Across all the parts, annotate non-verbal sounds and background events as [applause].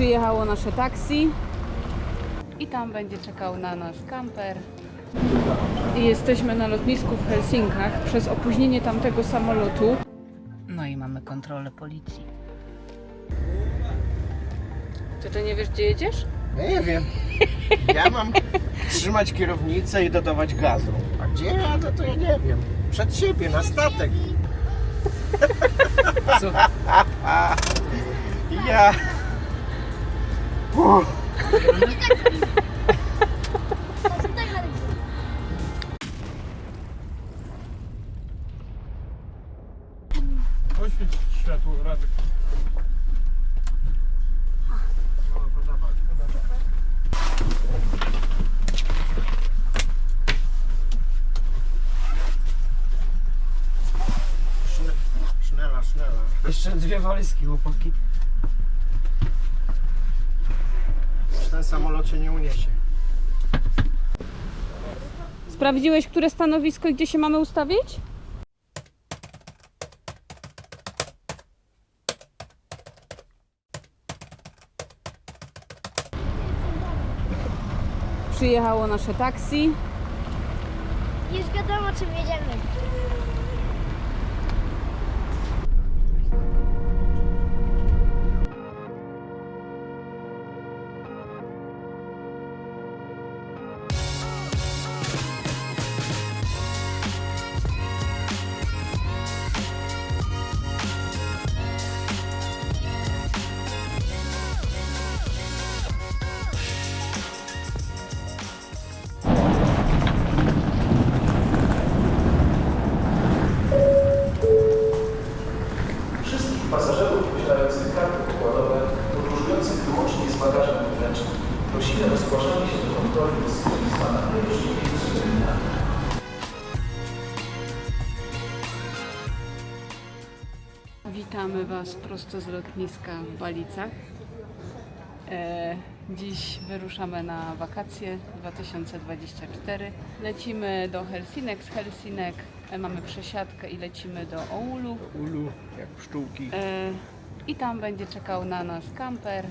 Przyjechało nasze taksi i tam będzie czekał na nas kamper. I jesteśmy na lotnisku w Helsinkach przez opóźnienie tamtego samolotu. No i mamy kontrolę policji. Czy ty nie wiesz, gdzie jedziesz? Ja nie wiem. Ja mam trzymać kierownicę i dodawać gazu. A gdzie jadę, to ja nie wiem. Przed siebie, na statek. Co? Ja... Oświeć światło, Radek. No to. Jeszcze dwie walizki, chłopaki. Już ten samolot się nie uniesie. Sprawdziłeś, które stanowisko i gdzie się mamy ustawić? Przyjechało nasze taksi. Już wiadomo, czym jedziemy. Was prosto z lotniska w Balicach. E, dziś wyruszamy na wakacje 2024. Lecimy do Helsinek, z Helsinek e, mamy przesiadkę i lecimy do Oulu. Ulu, jak pszczółki. E, I tam będzie czekał na nas kamper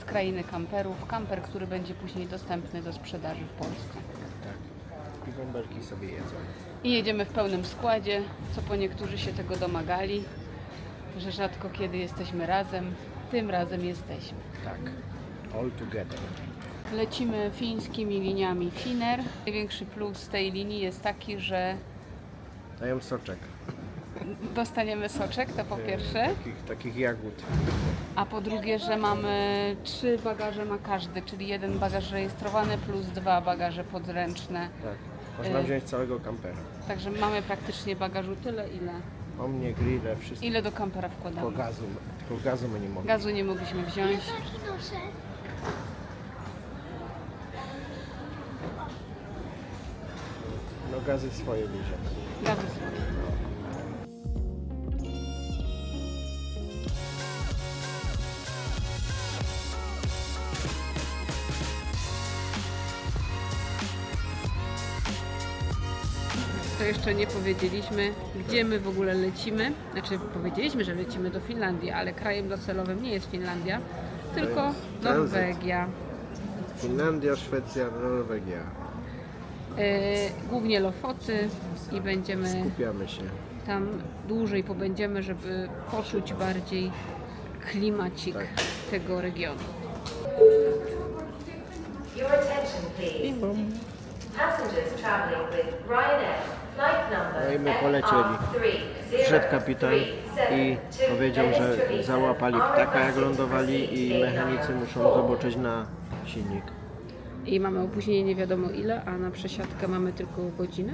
z krainy kamperów. Kamper, który będzie później dostępny do sprzedaży w Polsce. Tak. I sobie jedzą. I jedziemy w pełnym składzie, co po niektórzy się tego domagali, że rzadko kiedy jesteśmy razem. Tym razem jesteśmy. Tak. All together. Lecimy fińskimi liniami Finnair. Największy plus tej linii jest taki, że Dają soczek. dostaniemy soczek, to po pierwsze, Takich, takich jagód. a po drugie, że mamy trzy bagaże ma każdy, czyli jeden bagaż rejestrowany plus dwa bagaże podręczne. Tak. Można Y. wziąć całego kampera. Także mamy praktycznie bagażu tyle, ile, O mnie, grille, wszystko. ile do kampera Tylko wkładamy. gazu. Tylko gazu my nie mogli. Gazu nie mogliśmy wziąć. Taki noszę. No gazy swoje bierze. Gazu jeszcze nie powiedzieliśmy, gdzie my w ogóle lecimy. Znaczy powiedzieliśmy, że lecimy do Finlandii, ale krajem docelowym nie jest Finlandia, tylko jest. Norwegia. Finlandia, Szwecja, Norwegia. E, głównie Lofoty i będziemy Skupiamy się. tam dłużej pobędziemy, żeby poczuć bardziej klimacik Tak. tego regionu. Your attention, please. Passengers traveling with Ryanair, No i polecieli. Wszedł kapitan i powiedział, że załapali ptaka jak lądowali i mechanicy muszą zobaczyć na silnik. I mamy opóźnienie nie wiadomo ile, a na przesiadkę mamy tylko godzinę.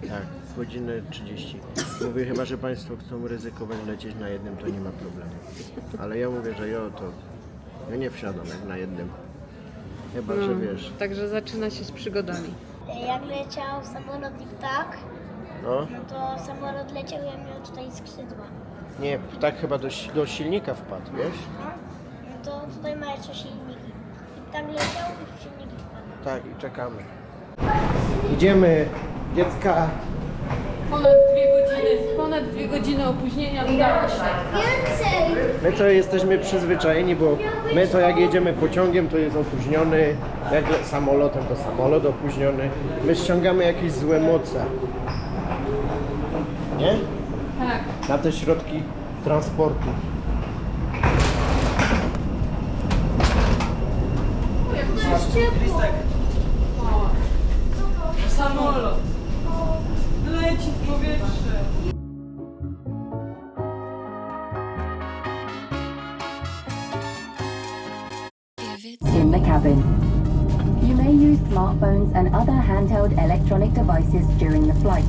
Tak, godziny 30. Mówię chyba, że Państwo chcą ryzykować lecieć na jednym, to nie ma problemu. Ale ja mówię, że jo, to ja nie wsiadam jak na jednym. Chyba, że wiesz, Także zaczyna się z przygodami. Jak leciał samolot i ptak, no, no to samolot leciał, ja miał tutaj skrzydła. nie, ptak chyba do, si- do silnika wpadł, wiesz? No to tutaj ma jeszcze silniki. I tam leciał i w silniki wpadł. Tak, i czekamy. Idziemy, dziecka, godziny, ponad dwie godziny opóźnienia udało się. Więcej! My to jesteśmy przyzwyczajeni, bo my to jak jedziemy pociągiem, to jest opóźniony, jak le- samolotem, to samolot opóźniony. My ściągamy jakieś złe moce. Nie? Tak. Na te środki transportu. Samolot. In the cabin. You may use smartphones and other handheld electronic devices during the flight.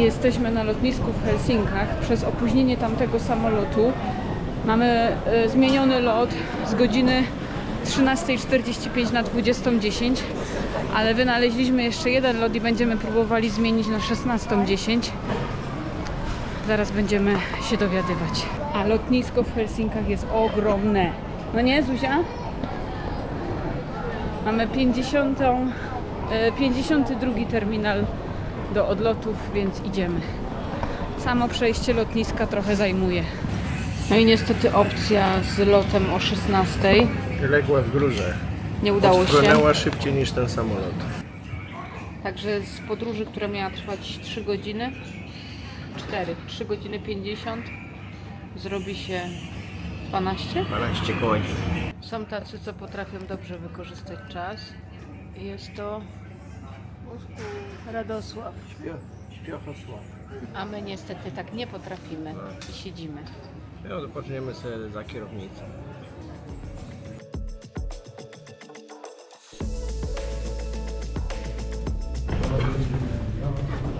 Jesteśmy na lotnisku w Helsinkach. Przez opóźnienie tamtego samolotu mamy e, zmieniony lot z godziny 13.45 na 20.10, ale wynaleźliśmy jeszcze jeden lot i będziemy próbowali zmienić na 16.10. Zaraz będziemy się dowiadywać. A lotnisko w Helsinkach jest ogromne. No nie, Zuzia? Mamy 50, e, 52 terminal do odlotów, więc idziemy. Samo przejście lotniska trochę zajmuje. No i niestety opcja z lotem o 16 Legła w gruzach. nie udało się. Odpłynęła szybciej niż ten samolot. Także z podróży, która miała trwać 3 godziny, 4, 3 godziny 50, zrobi się 12. 12 godzin. Są tacy, co potrafią dobrze wykorzystać czas. Jest to Radosław. Śpiechosław. A my niestety tak nie potrafimy i siedzimy. No to poczniemy sobie za kierownicą.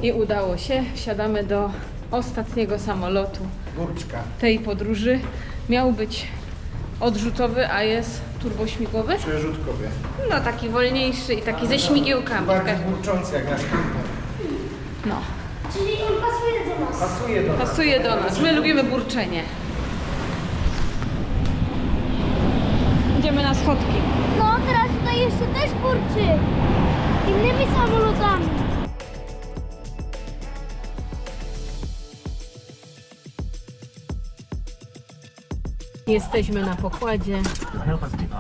I udało się. Wsiadamy do ostatniego samolotu Burczka. tej podróży. Miał być odrzutowy, a jest turbośmigłowy. Przerzutkowie. No taki wolniejszy i taki ze śmigiełkami. Bardziej burczący jak nasz kamper. No, Czyli on pasuje do nas. Pasuje do nas. pasuje do nas. My lubimy burczenie. Idziemy na schodki. No, teraz tutaj jeszcze też burczy. Innymi samolotami. Jesteśmy na pokładzie.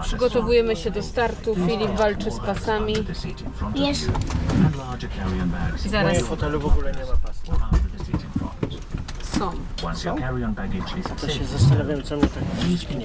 Przygotowujemy się do startu. Filip walczy z pasami. Wiesz, W zaraz moim fotelu w ogóle nie ma pasów. są. Is To się zastanawiam, co mnie tak please keep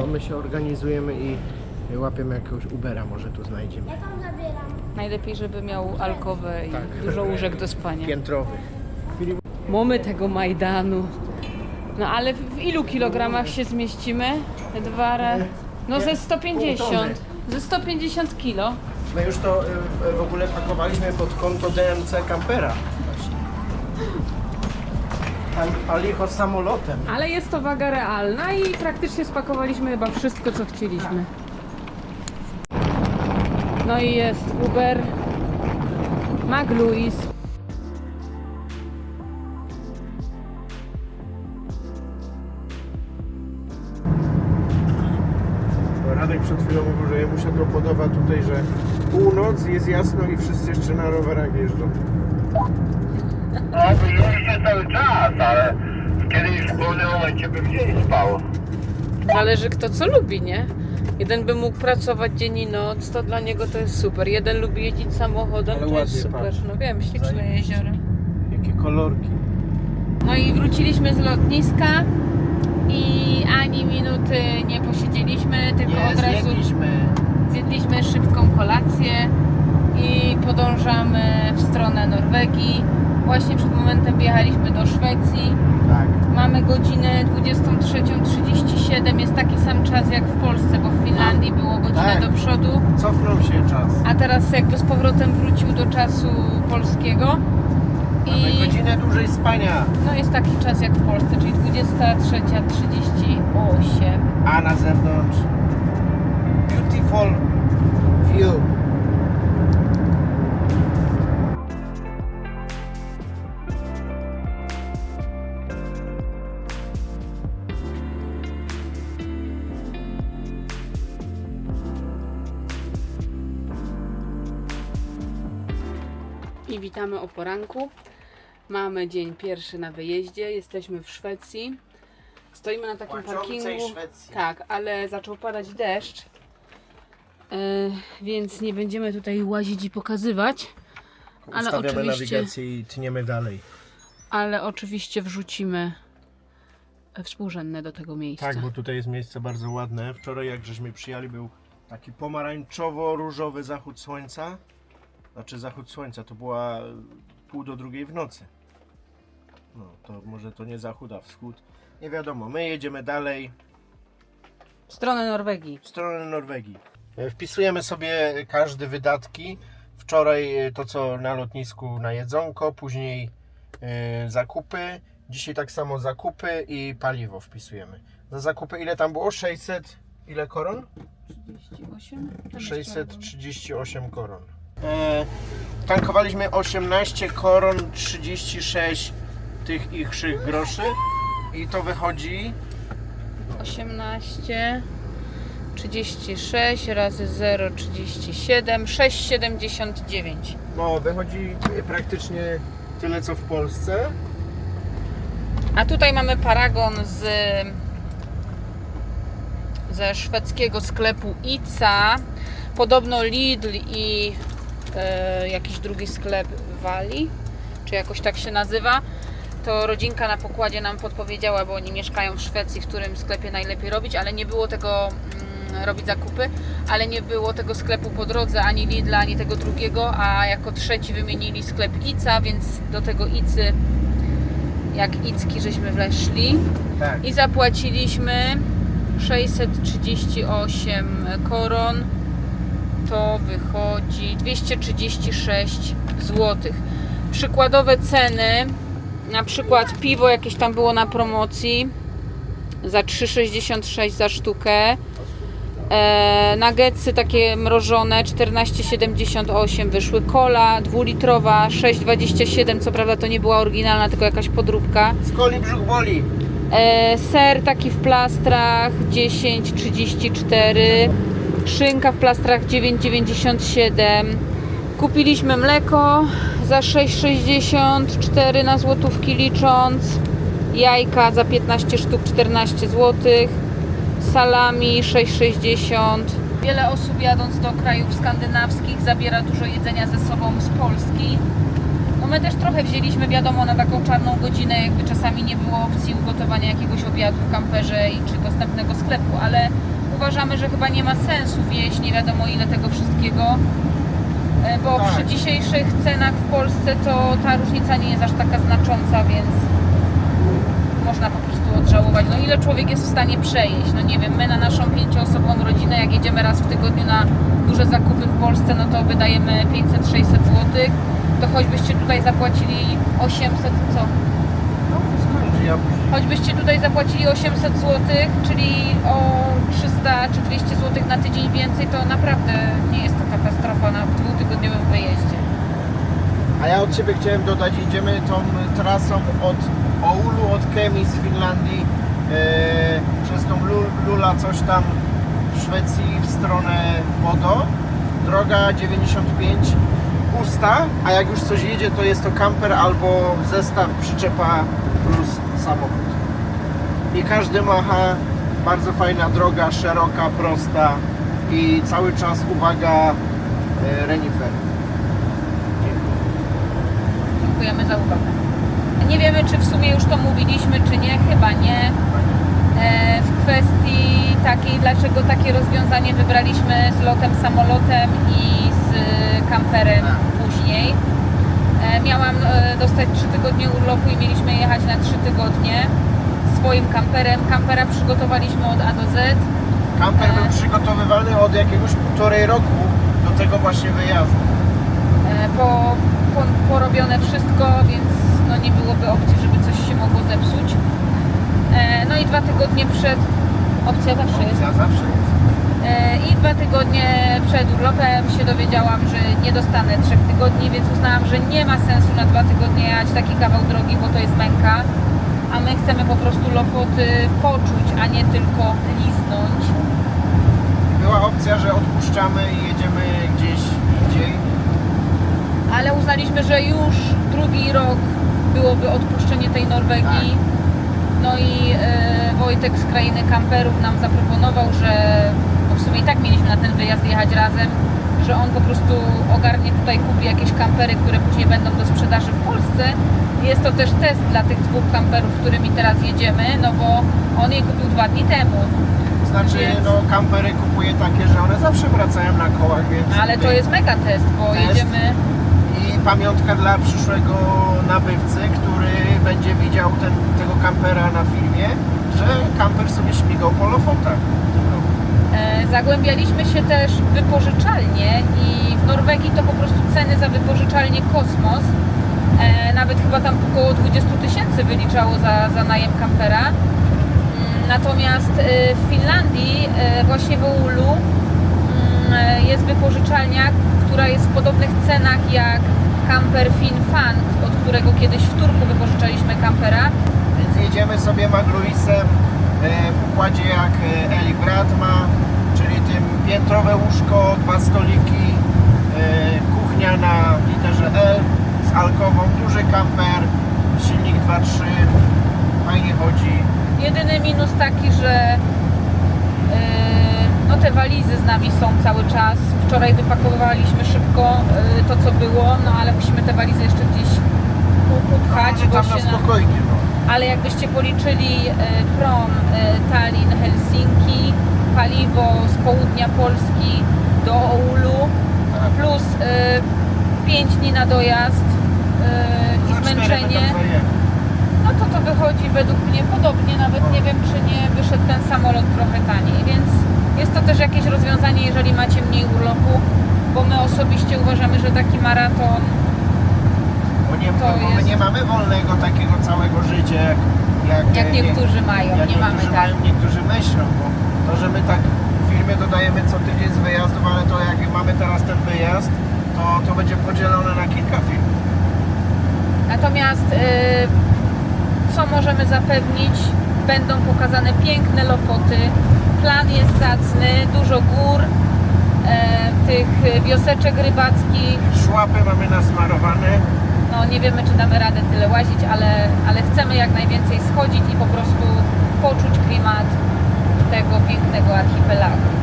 To my się organizujemy i łapiemy jakiegoś Ubera, może tu znajdziemy. Ja tam zabieram. Najlepiej, żeby miał alkowę i Tak. dużo łóżek do spania. Piętrowy. Mamy tego Majdanu. No ale w w ilu kilogramach się zmieścimy? Dwa ra... No ze 150. Ze 150 kilo. My już to y, w ogóle pakowaliśmy pod konto DMC Campera. A- A licho samolotem. Ale jest to waga realna i praktycznie spakowaliśmy chyba wszystko, co chcieliśmy. No i jest Uber, McLuis. Radek przed chwilą mówił, że jemu się to podoba tutaj, że północ jest jasno i wszyscy jeszcze na rowerach jeżdżą. No, już się cały czas, ale kiedyś w pewnym momencie bym gdzieś spał. Zależy kto co lubi, nie? Jeden by mógł pracować dzień i noc, to dla niego to jest super. Jeden lubi jeździć samochodem, Ale to jest ładnie, super. patrz. No wiem, śliczne Zajebiście. jezioro. Jakie kolorki. No i wróciliśmy z lotniska i ani minuty nie posiedzieliśmy, tylko od razu zjedliśmy. zjedliśmy szybką kolację i podążamy w stronę Norwegii. Właśnie przed momentem wjechaliśmy do Szwecji. Tak. Mamy godzinę 23.37, jest taki sam czas jak w Polsce, bo w Finlandii było godzinę Tak. do przodu, Cofnął się czas. a teraz jakby z powrotem wrócił do czasu polskiego. Mamy I godzinę dłużej spania. no jest taki czas jak w Polsce, czyli 23.38. A na zewnątrz beautiful view. Witamy o poranku. Mamy dzień pierwszy na wyjeździe. Jesteśmy w Szwecji. Stoimy na takim parkingu. Szwecji. Tak, ale zaczął padać deszcz. E, więc nie będziemy tutaj łazić i pokazywać. Ale Ustawiamy oczywiście, nawigację i tniemy dalej. ale oczywiście wrzucimy współrzędne do tego miejsca. Tak, bo tutaj jest miejsce bardzo ładne. Wczoraj jak żeśmy przyjechali był taki pomarańczowo-różowy zachód słońca. Znaczy zachód słońca to była pół do drugiej w nocy. No to może to nie zachód, a wschód. Nie wiadomo, my jedziemy dalej W stronę Norwegii. w stronę Norwegii. E, Wpisujemy sobie każde wydatki. Wczoraj e, to co na lotnisku na jedzonko, później e, zakupy. Dzisiaj tak samo zakupy i paliwo wpisujemy. Za zakupy ile tam było? 600 ile koron? 38? 638 koron. E, tankowaliśmy 18 koron 36 tych ich groszy i to wychodzi 18, 36 razy 0, 37, 6,79. no wychodzi praktycznie tyle co w Polsce. A tutaj mamy paragon z ze szwedzkiego sklepu ICA. Podobno Lidl i e, jakiś drugi sklep Wali, czy jakoś tak się nazywa. To rodzinka na pokładzie nam podpowiedziała, bo oni mieszkają w Szwecji, w którym sklepie najlepiej robić, ale nie było tego mm, robić zakupy, ale nie było tego sklepu po drodze, ani Lidla, ani tego drugiego, a jako trzeci wymienili sklep ICA, więc do tego ICY jak Icki żeśmy weszli Tak. i zapłaciliśmy 638 koron to wychodzi 236 zł. Przykładowe ceny, na przykład piwo jakieś tam było na promocji za 3,66 za sztukę. E, nuggetsy takie mrożone 14,78 wyszły. Cola dwulitrowa 6,27. Co prawda to nie była oryginalna, tylko jakaś podróbka. Z coli brzuch boli. E, ser taki w plastrach 10,34. Szynka w plastrach 9,97. Kupiliśmy mleko za 6,64 na złotówki licząc. Jajka za 15 sztuk 14 zł. Salami 6,60. Wiele osób jadąc do krajów skandynawskich zabiera dużo jedzenia ze sobą z Polski. No my też trochę wzięliśmy, wiadomo, na taką czarną godzinę, jakby czasami nie było opcji ugotowania jakiegoś obiadu w kamperze i czy dostępnego sklepu, ale uważamy, że chyba nie ma sensu wieść nie wiadomo ile tego wszystkiego, e, bo Tak. przy dzisiejszych cenach w Polsce to ta różnica nie jest aż taka znacząca, więc można po prostu odżałować. No ile człowiek jest w stanie przejść? No nie wiem, my na naszą pięcioosobową rodzinę, jak jedziemy raz w tygodniu na duże zakupy w Polsce, no to wydajemy 500-600 zł. To choćbyście tutaj zapłacili 800, co? Choćbyście tutaj zapłacili 800 zł, czyli o 300 czy 200 zł na tydzień więcej, to naprawdę nie jest to katastrofa na dwutygodniowym wyjeździe. A ja od Ciebie chciałem dodać, idziemy tą trasą od Oulu, od Kemi z Finlandii e, przez tą Lu- Lula coś tam w Szwecji w stronę Bodo. Droga 95 pusta, a jak już coś jedzie, to jest to kamper albo zestaw przyczepa plus samochód. I każdy macha, bardzo fajna droga, szeroka, prosta i cały czas uwaga e, renifer. Dziękujemy za uwagę. Nie wiemy, czy w sumie już to mówiliśmy, czy nie, chyba nie. E, W kwestii takiej, dlaczego takie rozwiązanie wybraliśmy z lotem samolotem i z kamperem później. E, Miałam e, dostać 3 tygodnie urlopu i mieliśmy jechać na 3 tygodnie swoim kamperem. Kampera przygotowaliśmy od A do Z. Kamper E. był przygotowywany od jakiegoś półtorej roku do tego właśnie wyjazdu. E, po, po, porobione wszystko, więc no nie byłoby opcji, żeby coś się mogło zepsuć. E, no i dwa tygodnie przed, opcja zawsze jest, zawsze jest. E, i dwa tygodnie przed urlopem się dowiedziałam, że nie dostanę trzech tygodni, więc uznałam, że nie ma sensu na dwa tygodnie jechać taki kawał drogi, bo to jest męka, a my chcemy po prostu Lofoty poczuć, a nie tylko liznąć. Była opcja, że odpuszczamy i jedziemy gdzieś indziej. ale uznaliśmy, że już drugi rok byłoby odpuszczenie tej Norwegii. No i e, Wojtek z krainy kamperów nam zaproponował, że no w sumie i tak mieliśmy na ten wyjazd jechać razem, że on po prostu ogarnie tutaj, kupi jakieś kampery, które później będą do sprzedaży w Polsce. Jest to też test dla tych dwóch kamperów, którymi teraz jedziemy, no bo on je kupił dwa dni temu. Znaczy, Więc- no kampery kupuję takie, że one zawsze wracają na kołach, więc... Ale to jest mega test, bo Test. jedziemy I pamiątka dla przyszłego nabywcy, który będzie widział ten, tego kampera na filmie, że kamper sobie śmigał po Lofotach. E, Zagłębialiśmy się też w wypożyczalnie i w Norwegii to po prostu ceny za wypożyczalnię kosmos. E, Nawet chyba tam około 20 tysięcy wyliczało za, za najem kampera. Mm, Natomiast e, w Finlandii, właśnie w Oulu, mm, jest wypożyczalnia, która jest w podobnych cenach jak kamper FinFan, od którego kiedyś w Turku wypożyczaliśmy kampera. Więc jedziemy sobie Magluisem e, w układzie jak e, Eli Brat ma, czyli tym piętrowe łóżko, dwa stoliki, e, kuchnia na literze L z alkową, duży kamper, silnik 2.3, fajnie chodzi. Jedyny minus taki, że no te walizy z nami są cały czas. Wczoraj wypakowaliśmy szybko to co było, no ale musimy te walizy jeszcze gdzieś bo na się na... spokojnie. No. Ale jakbyście policzyli yy, prom yy, Tallinn, Helsinki, paliwo z południa Polski do Oulu, Tak. plus 5 dni na dojazd i zmęczenie. No to to wychodzi według mnie podobnie, nawet nie wiem czy nie wyszedł ten samolot trochę taniej, więc jest to też jakieś rozwiązanie, jeżeli macie mniej urlopu, bo my osobiście uważamy, że taki maraton Nie, To bo my jest- nie mamy wolnego takiego całego życia, jak, jak, jak niektórzy mają, jak nie mamy niektórzy tak. mają, niektórzy myślą, bo to, że my tak w filmie dodajemy co tydzień z wyjazdów, ale to jak mamy teraz ten wyjazd, to, to będzie podzielone na kilka filmów. Natomiast y, co możemy zapewnić? Będą pokazane piękne lofoty, plan jest zacny, dużo gór, e, tych wioseczek rybackich, Szłapy mamy nasmarowane, no nie wiemy czy damy radę tyle łazić, ale, ale chcemy jak najwięcej schodzić i po prostu poczuć klimat tego pięknego archipelagu.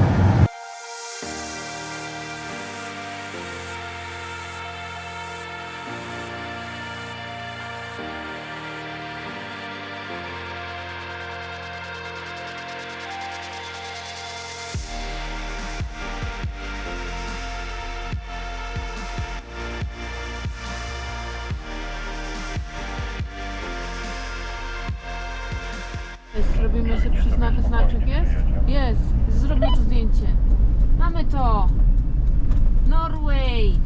Zrobimy sobie przyznak, znaczek jest? Jest. Zróbmy to zdjęcie. Mamy to. Norway.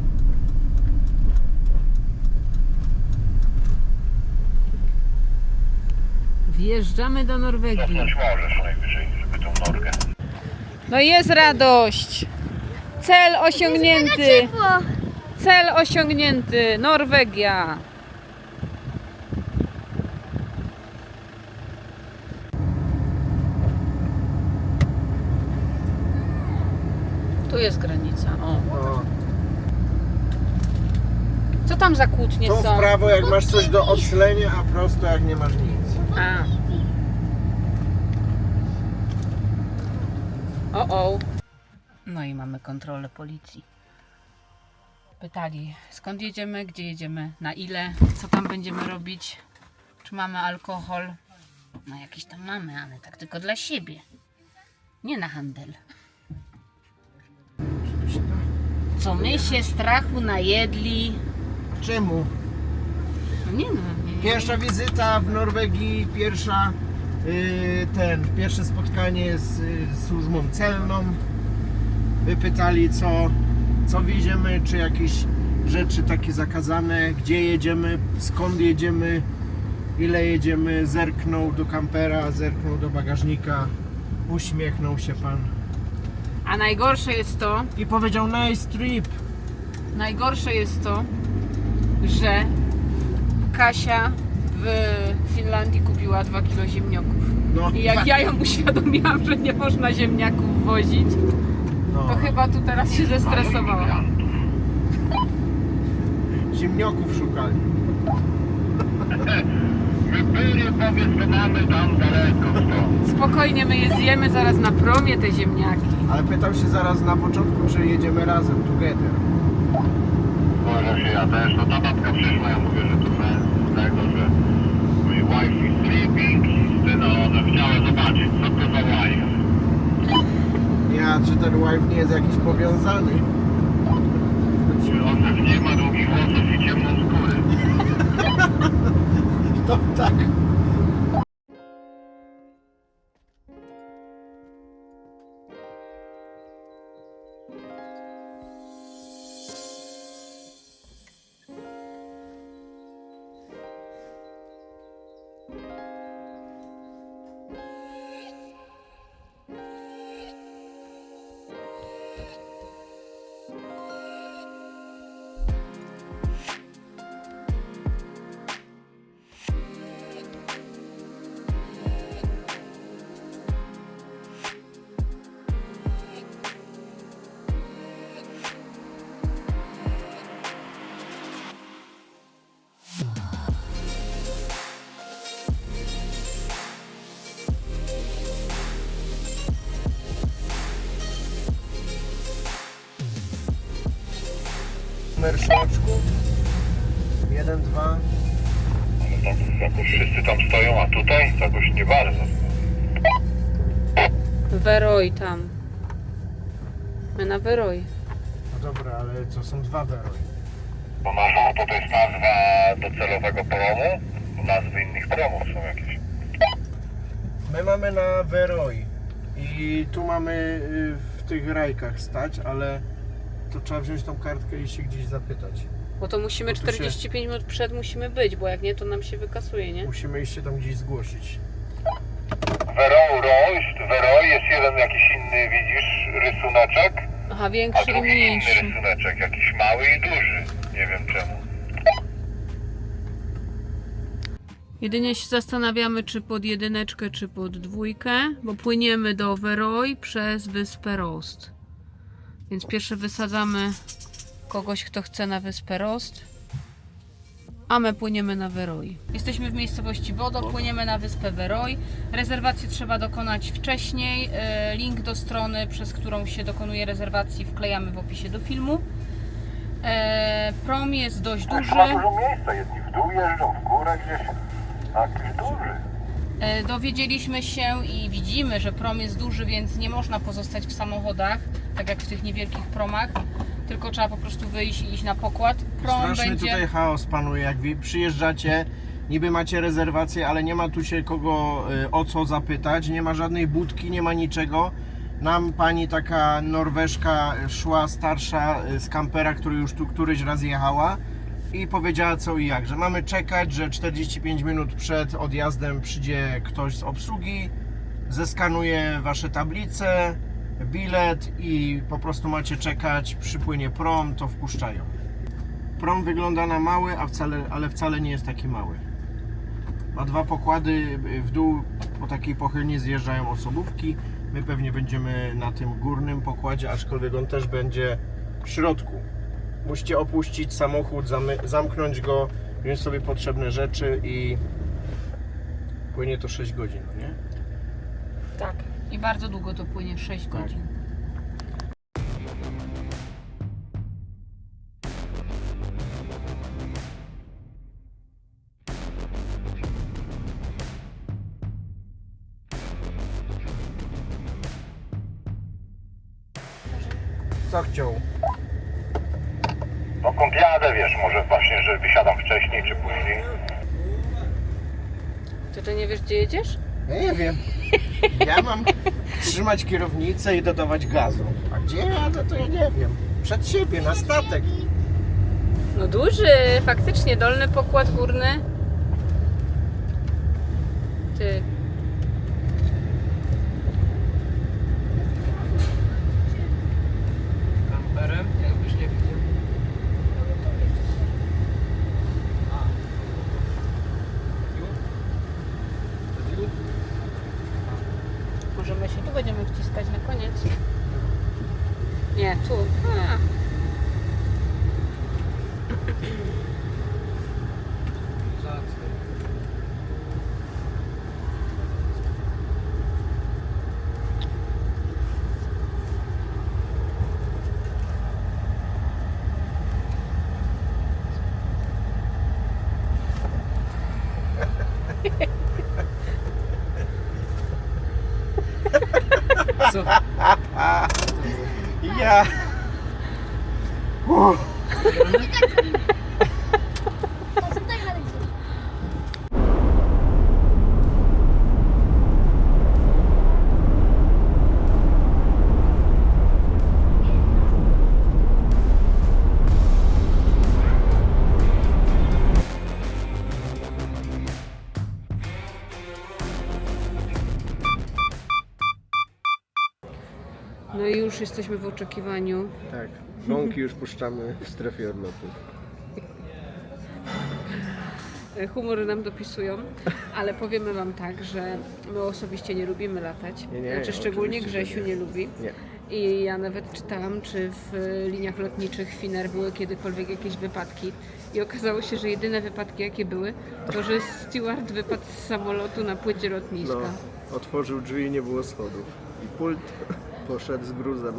Wjeżdżamy do Norwegii. No jest radość. Cel osiągnięty. Cel osiągnięty. Norwegia. Jest granica. O. No, Co tam za kłótnie to są? w prawo jak masz coś do odslenia, a prosto jak nie masz nic. A. O, o. No i mamy kontrolę policji. Pytali, skąd jedziemy, gdzie jedziemy, na ile, co tam będziemy robić, czy mamy alkohol. No jakiś tam mamy, ale tak tylko dla siebie. Nie na handel. Co my się strachu najedli? Czemu? No nie no, nie. Pierwsza wizyta w Norwegii, pierwsza y, ten, pierwsze spotkanie z, y, służbą celną. Wypytali co, co wieziemy, czy jakieś rzeczy takie zakazane, gdzie jedziemy, skąd jedziemy, ile jedziemy. Zerknął do kampera, zerknął do bagażnika, uśmiechnął się pan A najgorsze jest to, i powiedział nice trip. Najgorsze jest to, że Kasia w Finlandii kupiła 2 kg ziemniaków. No, I jak ja ją uświadomiłam, że nie można ziemniaków wozić, no, to chyba tu teraz się zestresowała. ziemniaków szukali. My byli, powiedz, to mamy tam daleko stąd. Spokojnie, my je zjemy zaraz na promie te ziemniaki. Ale pytał się zaraz na początku, czy jedziemy razem, together. Boże się, ja też, no ta babka przyszła, ja mówię, że to bez tego, że mój wife is sleeping i syna, ona chciała zobaczyć, co to za wife. Ja, czy ten wife nie jest jakiś powiązany? Czy on nie ma długich włosów i ciemną skórę. [laughs] To tak. Numer dwa. Ale tam jakoś wszyscy tam stoją, a tutaj jakoś nie bardzo. Weroj tam. My na Weroj. No dobra, ale to są dwa weroje. Bo nasza to, to jest nazwa docelowego promu, nazwy innych promów są jakieś. My mamy na Veroj i tu mamy y, w tych rajkach stać, ale to trzeba wziąć tą kartkę i się gdzieś zapytać. Bo to musimy Bo tu się- 45 minut przed musimy być, bo jak nie, to nam się wykasuje, nie? Musimy iść się tam gdzieś zgłosić. Royst, Veroi jest jeden jakiś inny, widzisz, rysuneczek, Aha, a większy i drugi inny mniejszy. rysuneczek, jakiś mały i duży. Nie wiem czemu. Jedynie się zastanawiamy, czy pod jedyneczkę, czy pod dwójkę, bo płyniemy do Veroj przez wyspę Rost. Więc pierwsze wysadzamy kogoś, kto chce na wyspę Rost, a my płyniemy na Veroj. Jesteśmy w miejscowości Bodo, płyniemy na wyspę Veroj. Rezerwację trzeba dokonać wcześniej. E, Link do strony, przez którą się dokonuje rezerwacji, wklejamy w opisie do filmu. E, Prom jest dość duży. Ma dużo miejsca, jedni w dół jeżdżą, w górę gdzieś, a jakiś duży. E, Dowiedzieliśmy się i widzimy, że prom jest duży, więc nie można pozostać w samochodach, tak jak w tych niewielkich promach, tylko trzeba po prostu wyjść i iść na pokład. Prom Straszny będzie. tutaj chaos panuje, jak wy przyjeżdżacie Niby macie rezerwację, ale nie ma tu się kogo y, o co zapytać, nie ma żadnej budki, nie ma niczego. Nam pani taka Norweżka szła starsza y, z kampera, który już tu któryś raz jechała i powiedziała co i jak, że mamy czekać, że 45 minut przed odjazdem przyjdzie ktoś z obsługi, zeskanuje wasze tablice, bilet i po prostu macie czekać, przypłynie prom, to wpuszczają. Prom wygląda na mały, a wcale, ale wcale nie jest taki mały. Ma dwa pokłady, w dół po takiej pochylni zjeżdżają osobówki. My pewnie będziemy na tym górnym pokładzie, aczkolwiek on też będzie w środku. Musicie opuścić samochód, zamknąć go, wziąć sobie potrzebne rzeczy i płynie to 6 godzin, nie? Tak. I bardzo długo to płynie, 6 Tak. godzin. Ja mam trzymać kierownicę i dodawać gazu. A gdzie jadę, to ja nie wiem. Przed siebie, na statek. No duży, faktycznie, dolny pokład górny. Ty. Kamperem, jakbyś nie widział. Możemy się tu będziemy wciskać na koniec. Nie, tu. A. [laughs] Co? Ja. Jesteśmy w oczekiwaniu. Tak, bąki już puszczamy w strefie odlotu. [laughs] Humory nam dopisują, ale powiemy Wam tak, że my osobiście nie lubimy latać. Nie, nie, znaczy szczególnie Grzesiu nie. nie lubi. Nie. I ja nawet czytałam, czy w liniach lotniczych Finnair były kiedykolwiek jakieś wypadki. I okazało się, że jedyne wypadki jakie były, to że steward wypadł z samolotu na płycie lotniska. No, otworzył drzwi i nie było schodów. I pult poszedł z gruzem.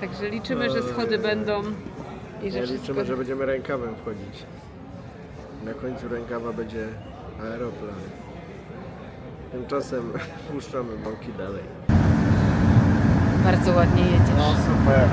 Także liczymy, że schody będą i że Ja wszystko... liczymy, że będziemy rękawem wchodzić. Na końcu rękawa będzie aeroplan. Tymczasem [laughs] puszczamy bąki dalej. Bardzo ładnie jedziesz. No super.